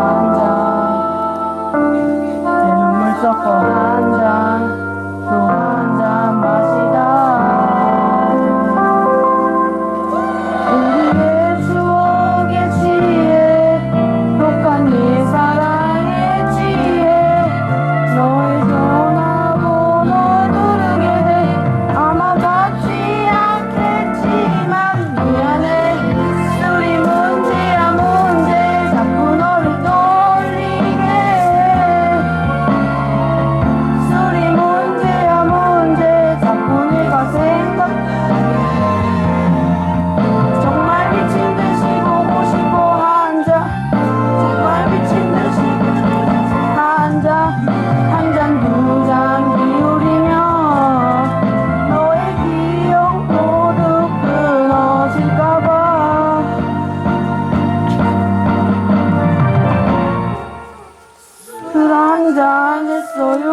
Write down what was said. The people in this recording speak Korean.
한잔 내 눈물 섞어 한잔또 한잔 사랑했어요.